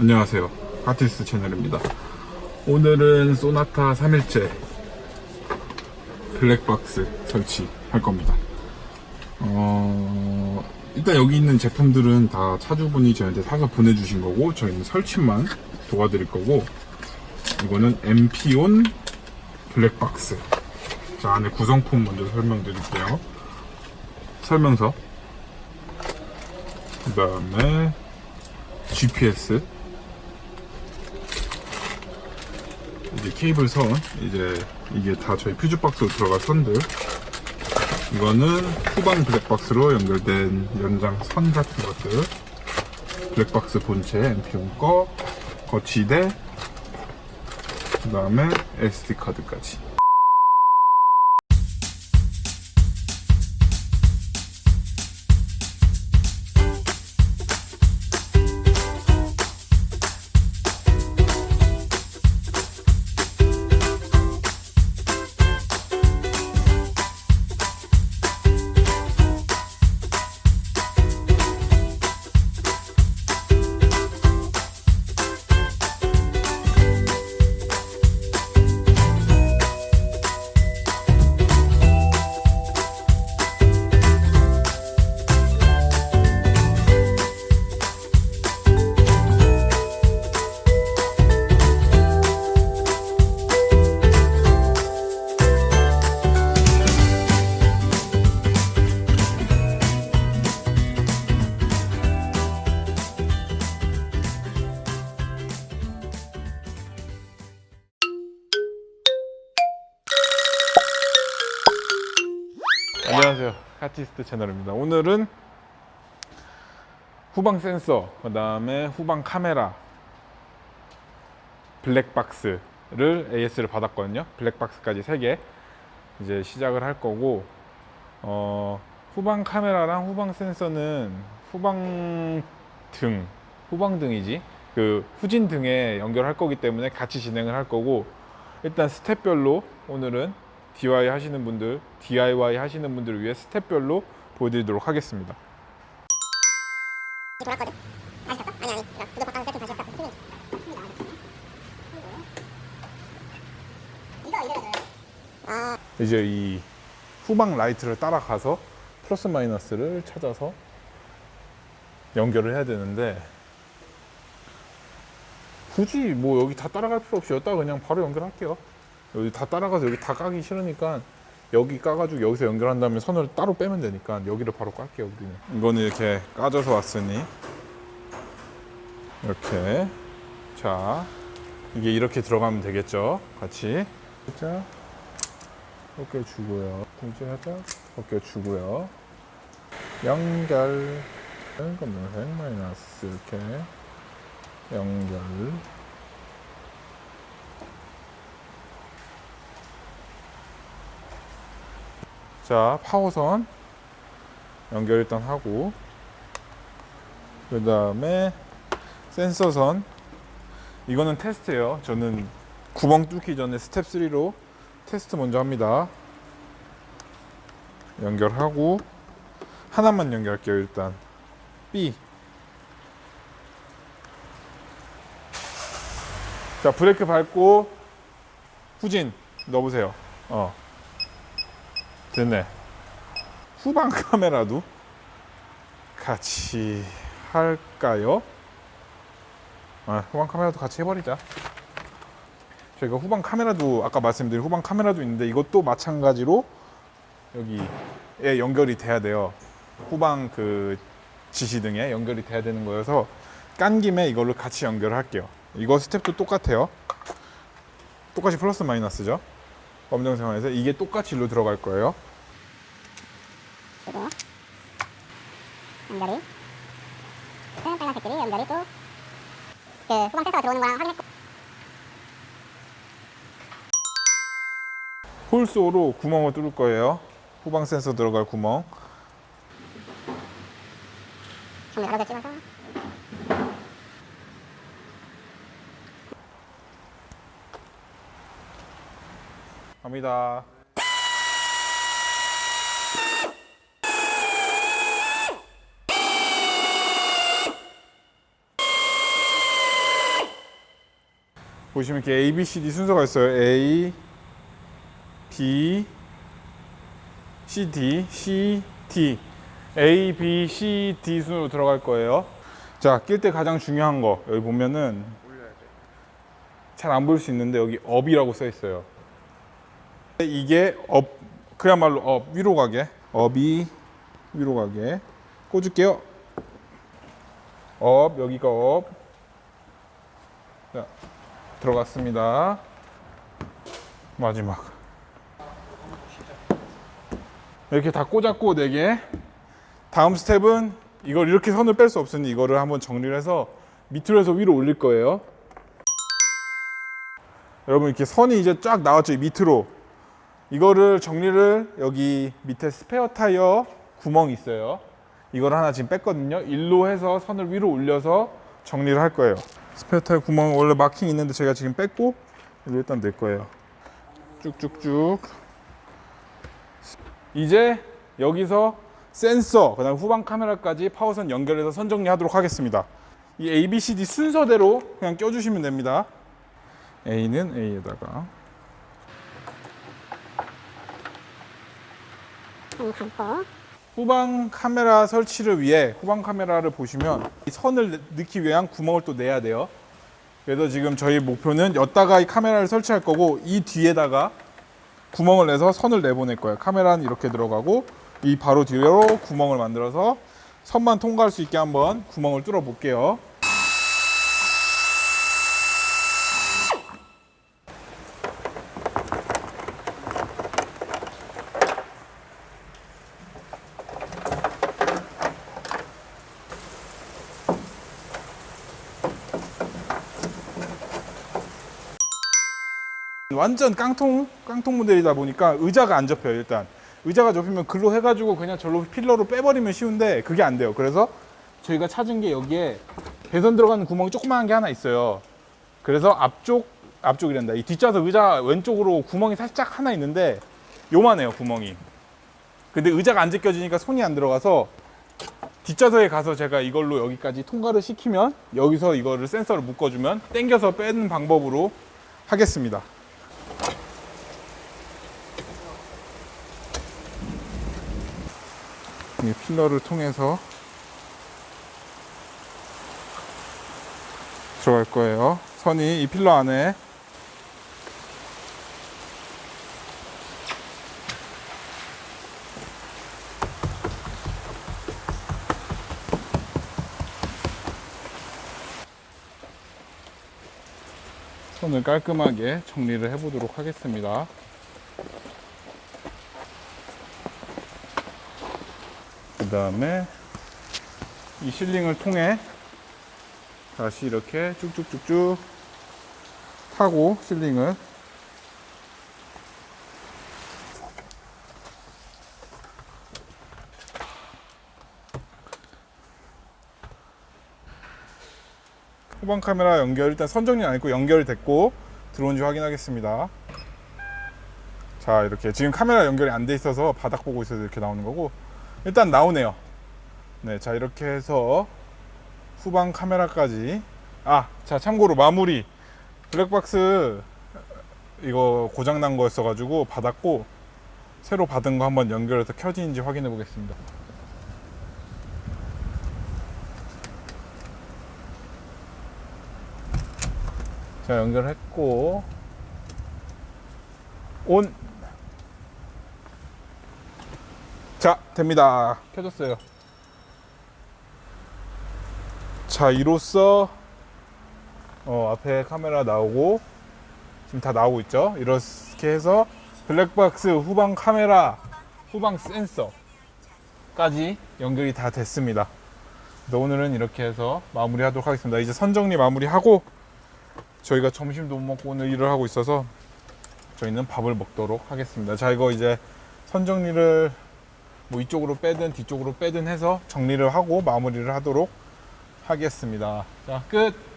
안녕하세요. 아티스트 채널입니다. 오늘은 소나타 3일째 블랙박스 설치할 겁니다. 어, 일단 여기 있는 제품들은 다 차주분이 저희한테 사서 보내주신 거고, 저희는 설치만 도와드릴 거고, 이거는 MP온 블랙박스. 자, 안에 구성품 먼저 설명드릴게요. 설명서. 그 다음에 GPS 케이블 선 이제 이게 다 저희 퓨즈 박스로 들어갈 선들. 이거는 후방 블랙박스로 연결된 연장 선 같은 것들. 블랙박스 본체 MP1 거 거치대 그 다음에 SD 카드까지 안녕하세요. 카티스트 채널입니다. 오늘은 후방 센서, 그 다음에 후방 카메라, 블랙박스를 AS를 받았거든요. 블랙박스까지 3개 이제 시작을 할 거고, 어, 후방 카메라랑 후방 센서는 후방 등, 후방 등이지. 그 후진 등에 연결할 거기 때문에 같이 진행을 할 거고, 일단 스텝별로 오늘은 DIY 하시는 분들, DIY 하시는 분들을 위해 스텝별로 보여드리도록 하겠습니다. 돌았거든? 다시 켰어? 아니 아니 구독 바탕 세팅 다시 했다 팀이 팀이 나와줬네 이거 이래줘요 아 이제 이 후방 라이트를 따라가서 플러스 마이너스를 찾아서 연결을 해야 되는데 굳이 뭐 여기 다 따라갈 필요 없이 여기다 그냥 바로 연결할게요. 여기 다 따라가서 여기 다 까기 싫으니까 여기 까가지고 여기서 연결한 다음에 선을 따로 빼면 되니까 여기를 바로 깔게요 우리는. 이거는 이렇게 까져서 왔으니 이렇게 자 이게 이렇게 들어가면 되겠죠. 같이 살짝 어깨 주고요. 연결 검정색 마이너스 이렇게 연결 자 파워선 연결 일단 하고 그 다음에 센서선. 이거는 테스트예요. 저는 구멍 뚫기 전에 스텝 3로 테스트 먼저 합니다. 연결하고 하나만 연결할게요 일단. B. 자 브레이크 밟고 후진 넣어보세요. 어 됐네. 후방 카메라도 같이 할까요? 아, 후방 카메라도 같이 해버리자. 저희가 후방 카메라도 아까 말씀드린 후방 카메라도 있는데 이것도 마찬가지로 여기에 연결이 돼야 돼요. 후방 그 지시등에 연결이 돼야 되는 거여서 깐 김에 이걸로 같이 연결을 할게요. 이거 스텝도 똑같아요. 똑같이 플러스 마이너스죠? 검정 상황에서 이게 똑같이 일로 들어갈 거예요 그리고 연결이. 큰 빨간색들이 연결이 또. 그 후방 센서가 들어오는 거랑 확인했고. 홀소로 구멍을 뚫을 거예요. 후방 센서 들어갈 구멍. 좀 여러 개 찍어서 갑니다 보시면 이렇게 A, B, C, D 순서가 있어요. A, B, C, D, C, D. A, B, C, D 순으로 들어갈 거예요. 자, 낄 때 가장 중요한 거 여기 보면은 잘 안 보일 수 있는데 여기 업이라고 써 있어요. 이게 업 그야말로 업 위로 가게 업이 위로 가게 꽂을게요. 업 여기가 업 자, 들어갔습니다. 마지막 이렇게 다 꽂았고 네 개. 다음 스텝은 이걸 이렇게 선을 뺄 수 없으니 이거를 한번 정리를 해서 밑으로 해서 위로 올릴 거예요. 여러분 이렇게 선이 이제 쫙 나왔죠 이 밑으로 이거를 정리를 여기 밑에 스페어 타이어 구멍이 있어요 이걸 하나 지금 뺐거든요 일로 해서 선을 위로 올려서 정리를 할 거예요 스페어 타이어 구멍 원래 마킹 있는데 제가 지금 뺐고 일단 낼 거예요. 쭉쭉쭉. 이제 여기서 센서 그 다음 후방 카메라까지 파워선 연결해서 선 정리 하도록 하겠습니다. 이 A, B, C, D 순서대로 그냥 껴주시면 됩니다. A는 A에다가. 음, 감고 후방 카메라 설치를 위해 후방 카메라를 보시면 이 선을 넣- 넣기 위한 구멍을 또 내야 돼요. 그래서 지금 저희 목표는 여기다가 이 카메라를 설치할 거고 이 뒤에다가 구멍을 내서 선을 내보낼 거예요. 카메라는 이렇게 들어가고 이 바로 뒤로 구멍을 만들어서 선만 통과할 수 있게 한번 구멍을 뚫어 볼게요. 완전 깡통 깡통 모델이다 보니까 의자가 안 접혀요 일단. 의자가 접히면 글로 해가지고 그냥 절로 필러로 빼버리면 쉬운데 그게 안 돼요. 그래서 저희가 찾은 게 여기에 배선 들어가는 구멍이 조그마한 게 하나 있어요. 그래서 앞쪽 앞쪽이란다. 이 뒷좌석 의자 왼쪽으로 구멍이 살짝 하나 있는데 요만해요 구멍이. 근데 의자가 안 제껴지니까 손이 안 들어가서 뒷좌석에 가서 제가 이걸로 여기까지 통과를 시키면 여기서 이거를 센서를 묶어주면 당겨서 빼는 방법으로 하겠습니다 필러를 통해서 들어갈 거예요. 선이 이 필러 안에 선을 깔끔하게 정리를 해보도록 하겠습니다. 그 다음에 이 실링을 통해 다시 이렇게 쭉쭉쭉쭉 타고 실링을 후방 카메라 연결 일단 선정리 안 했고 연결됐고 들어온지 확인하겠습니다. 자 이렇게 지금 카메라 연결이 안 돼 있어서 바닥 보고 있어서 이렇게 나오는 거고 일단 나오네요. 네, 자 이렇게 해서 후방 카메라까지 아, 자 참고로 마무리 블랙박스 이거 고장 난 거였어 가지고 받았고 새로 받은 거 한번 연결해서 켜지는지 확인해 보겠습니다. 자 연결했고 온. 자 됩니다. 켜졌어요. 자 이로써 어, 앞에 카메라 나오고 지금 다 나오고 있죠. 이렇게 해서 블랙박스 후방 카메라, 후방 센서까지 연결이 다 됐습니다. 오늘은 이렇게 해서 마무리 하도록 하겠습니다. 이제 선정리 마무리하고 저희가 점심도 못 먹고 오늘 일을 하고 있어서 저희는 밥을 먹도록 하겠습니다. 자 이거 이제 선정리를 뭐 이쪽으로 빼든 뒤쪽으로 빼든 해서 정리를 하고 마무리를 하도록 하겠습니다. 자 끝.